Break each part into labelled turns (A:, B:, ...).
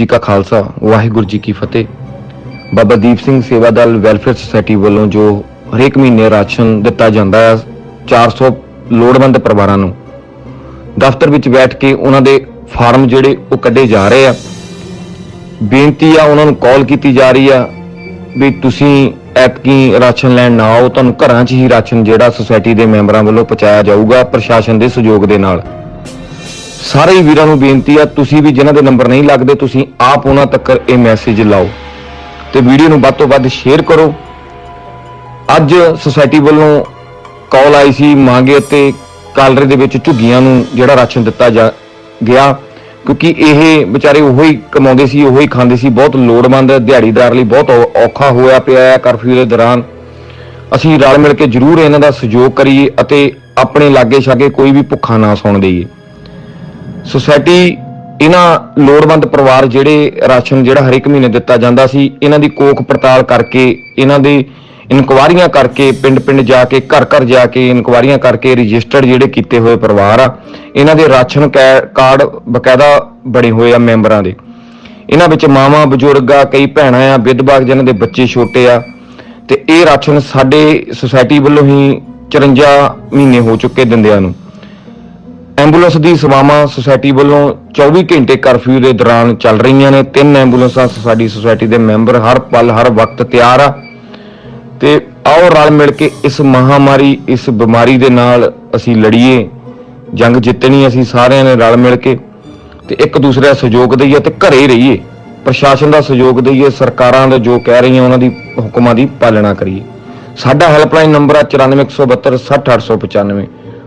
A: ਜੀ ਕਾ ਖਾਲਸਾ, ਵਾਹਿਗੁਰੂ ਜੀ ਕੀ ਫਤਿਹ। ਬਾਬਾ ਦੀਪ ਸਿੰਘ ਸੇਵਾ ਦਲ ਵੈਲਫੇਅਰ ਸੁਸਾਇਟੀ ਵੱਲੋਂ ਜੋ ਹਰੇਕ ਮਹੀਨੇ ਰਾਸ਼ਨ ਦਿੱਤਾ ਜਾਂਦਾ ਹੈ 400 ਲੋੜਵੰਦ ਪਰਿਵਾਰਾਂ ਨੂੰ, ਦਫ਼ਤਰ ਵਿੱਚ ਬੈਠ ਕੇ ਉਹਨਾਂ ਦੇ ਫਾਰਮ ਜਿਹੜੇ ਉਹ ਕੱਢੇ ਜਾ ਰਹੇ ਆ। ਬੇਨਤੀ ਆ ਉਹਨਾਂ ਨੂੰ ਕਾਲ ਕੀਤੀ ਜਾ ਰਹੀ ਆ ਵੀ ਤੁਸੀਂ ਐਤਕੀ ਰਾਸ਼ਨ ਲੈਣ ਨਾ ਆਓ, ਤੁਹਾਨੂੰ ਘਰਾਂ 'ਚ ਹੀ ਰਾਸ਼ਨ ਜਿਹੜਾ ਸੁਸਾਇਟੀ ਦੇ ਮੈਂਬਰਾਂ ਵੱਲੋਂ ਪਹੁੰਚਾਇਆ ਜਾਊਗਾ ਪ੍ਰਸ਼ਾਸਨ ਦੇ ਸਹਿਯੋਗ ਦੇ ਨਾਲ। ਸਾਰੇ ਹੀ ਵੀਰਾਂ ਨੂੰ ਬੇਨਤੀ ਆ, ਤੁਸੀਂ ਵੀ ਜਿਨ੍ਹਾਂ ਦੇ ਨੰਬਰ ਨਹੀਂ ਲੱਗਦੇ, ਤੁਸੀਂ ਆਪ ਉਹਨਾਂ ਤੱਕ ਇਹ ਮੈਸੇਜ ਲਾਓ। ਤੇ ਵੀਡੀਓ ਨੂੰ ਵੱਧ ਤੋਂ ਵੱਧ ਸ਼ੇਅਰ ਕਰੋ। ਅੱਜ ਸੁਸਾਇਟੀ ਵੱਲੋਂ ਕਾਲ ਆਈ ਸੀ ਮਾਂਗੇ ਅਤੇ ਕਾਲਰੇ ਦੇ ਵਿੱਚ ਝੁੱਗੀਆਂ ਨੂੰ ਜਿਹੜਾ ਰਾਸ਼ਨ ਦਿੱਤਾ ਜਾ ਗਿਆ, ਕਿਉਂਕਿ ਇਹ ਵਿਚਾਰੇ ਉਹੋ ਹੀ ਕਮਾਉਂਦੇ ਸੀ, ਉਹੋ ਹੀ ਖਾਂਦੇ ਸੀ, ਬਹੁਤ ਲੋੜਵੰਦ ਦਿਹਾੜੀਦਾਰ ਲਈ ਬਹੁਤ ਔ- ਔਖਾ ਹੋਇਆ ਪਿਆ ਹੈ ਕਰਫਿਊ ਦੇ ਦੌਰਾਨ। ਅਸੀਂ ਰਲ ਮਿਲ ਕੇ ਜ਼ਰੂਰ ਇਹਨਾਂ ਦਾ ਸਹਿਯੋਗ ਕਰੀਏ ਅਤੇ ਆਪਣੇ ਲਾਗੇ ਛਾਗੇ ਕੋਈ ਵੀ ਭੁੱਖਾ ਨਾ ਸੌਣ ਦੇਈਏ। ਸੁਸਾਇਟੀ ਇਹਨਾਂ ਲੋੜਵੰਦ ਪਰਿਵਾਰ ਜਿਹੜੇ ਰਾਸ਼ਨ ਜਿਹੜਾ ਹਰ ਇੱਕ ਮਹੀਨੇ ਦਿੱਤਾ ਜਾਂਦਾ ਸੀ, ਇਹਨਾਂ ਦੀ ਕੋਖ ਪੜਤਾਲ ਕਰਕੇ, ਇਹਨਾਂ ਦੇ ਇਨਕੁਆਰੀਆਂ ਕਰਕੇ, ਪਿੰਡ-ਪਿੰਡ ਜਾ ਕੇ, ਘਰ-ਘਰ ਜਾ ਕੇ ਇਨਕੁਆਰੀਆਂ ਕਰਕੇ ਰਜਿਸਟਰਡ ਜਿਹੜੇ ਕੀਤੇ ਹੋਏ ਪਰਿਵਾਰ ਆ, ਇਹਨਾਂ ਦੇ ਰਾਸ਼ਨ ਕੈ- ਕਾਰਡ ਬਕਾਇਦਾ ਬਣੇ ਹੋਏ ਆ ਮੈਂਬਰਾਂ ਦੇ। ਇਹਨਾਂ ਵਿੱਚ ਮਾਵਾਂ, ਬਜ਼ੁਰਗ ਆ ਕਈ ਭੈਣਾਂ ਆ, ਵਿਧਵਾ ਜਿਨ੍ਹਾਂ ਦੇ ਬੱਚੇ ਛੋਟੇ ਆ, ਤੇ ਇਹ ਰਾਸ਼ਨ ਸਾਡੇ ਸੁਸਾਇਟੀ ਵੱਲੋਂ ਹੀ 54 ਮਹੀਨੇ ਹੋ ਚੁੱਕੇ ਦਿੰਦਿਆਂ ਨੂੰ। ਐਂਬੂਲੈਂਸ ਦੀ ਸੇਵਾਵਾਂ ਸੁਸਾਇਟੀ ਵੱਲੋਂ 24 ਘੰਟੇ ਕਰਫਿਊ ਦੇ ਦੌਰਾਨ ਚੱਲ ਰਹੀਆਂ ਨੇ। ਤਿੰਨ ਐਂਬੂਲੈਂਸਾਂ ਸਾਡੀ ਸੁਸਾਇਟੀ ਦੇ ਮੈਂਬਰ ਹਰ ਪਲ, ਹਰ ਵਕਤ ਤਿਆਰ ਆ। ਤੇ ਆਓ ਰਲ ਮਿਲ ਕੇ ਇਸ ਮਹਾਮਾਰੀ, ਇਸ ਬਿਮਾਰੀ ਦੇ ਨਾਲ ਅਸੀਂ ਲੜੀਏ। ਜੰਗ ਜਿੱਤਣੀ ਅਸੀਂ ਸਾਰਿਆਂ ਨੇ ਰਲ ਮਿਲ ਕੇ। ਤੇ ਇੱਕ ਦੂਸਰੇ ਦਾ ਸਹਿਯੋਗ ਦਈਏ ਤੇ ਘਰੇ ਹੀ ਰਹੀਏ। ਪ੍ਰਸ਼ਾਸਨ ਦਾ ਸਹਿਯੋਗ ਦਈਏ, ਸਰਕਾਰਾਂ ਦਾ ਜੋ ਕਹਿ ਰਹੀਆਂ ਉਹਨਾਂ ਦੀ ਹੁਕਮਾਂ ਦੀ ਪਾਲਣਾ ਕਰੀਏ। ਸਾਡਾ ਹੈਲਪਲਾਈਨ ਨੰਬਰ ਆ 9472 60895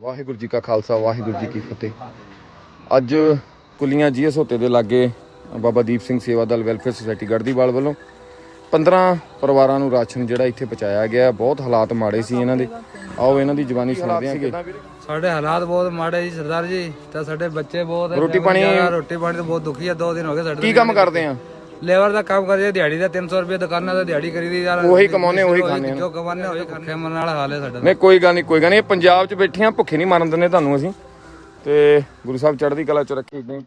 A: ਵਾਹਿਗੁਰੂ ਜੀ ਕਾ ਖਾਲਸਾ ਵਾਹਿਗੁਰੂ ਜੀ ਕੀ ਫਤਿਹ। ਅੱਜ ਕੁਲੀਆਂ ਜੀਐਸ ਹੋਤੇ ਦੇ ਲਾਗੇ ਬਾਬਾ ਦੀਪ ਸਿੰਘ ਸੇਵਾ ਦਲ ਵੈਲਫੇਅਰ ਸੁਸਾਇਟੀ ਗੜਦੀਵਾਲ ਵੱਲੋਂ 15 ਪਰਿਵਾਰਾਂ ਨੂੰ ਰਾਸ਼ਨ ਜਿਹੜਾ ਇੱਥੇ ਪਹੁੰਚਾਇਆ ਗਿਆ। ਬਹੁਤ ਹਾਲਾਤ ਮਾੜੇ ਸੀ ਇਹਨਾਂ ਦੇ। ਆਓ ਇਹਨਾਂ ਦੀ ਜ਼ੁਬਾਨੀ ਸੁਣਦੇ ਹਾਂਗੇ
B: ਸਾਡੇ ਹਾਲਾਤ ਬਹੁਤ ਮਾੜੇ ਜੀ ਸਰਦਾਰ ਜੀ। ਤਾਂ ਸਾਡੇ ਬੱਚੇ ਬਹੁਤ
A: ਰੋਟੀ ਪਾਣੀ-
B: ਰੋਟੀ ਪਾਣੀ ਤੋਂ ਬਹੁਤ ਦੁਖੀ ਆ। ਦੋ ਦਿਨ ਹੋ ਗਏ ਸਾਡੇ
A: ਕੀ ਕੰਮ ਕਰਦੇ ਆ?
B: ਲੇਬਰ ਦਾ ਕੰਮ ਕਰਦੇ ਦਿਹਾੜੀ ਦਾ 300 ਰੁਪਏ ਦੁਕਾਨਾਂ ਦਾ ਦਿਹਾੜੀ ਕਰੀਦੀ ਯਾਰ।
A: ਉਹੀ ਕਮਾਉਂਦੇ, ਉਹੀ ਆ।
B: ਜੋ ਕਮਾਉਂਦੇ ਉਹੀ ਭੁੱਖੇ ਮਰਨ ਵਾਲਾ ਹਾਲ ਹੈ ਸਾਡਾ
A: ਨਹੀਂ ਕੋਈ ਗੱਲ ਨਹੀਂ ਕੋਈ ਗੱਲ ਨਹੀਂ। ਪੰਜਾਬ 'ਚ ਬੈਠੇ ਆ ਭੁੱਖੇ ਨਹੀਂ ਮਰਨ ਦਿੰਦੇ ਤੁਹਾਨੂੰ ਅਸੀਂ। ਤੇ ਗੁਰੂ ਸਾਹਿਬ ਚੜ੍ਹਦੀ ਕਲਾ 'ਚ ਰੱਖੇ ਇਦਾਂ ਹੀ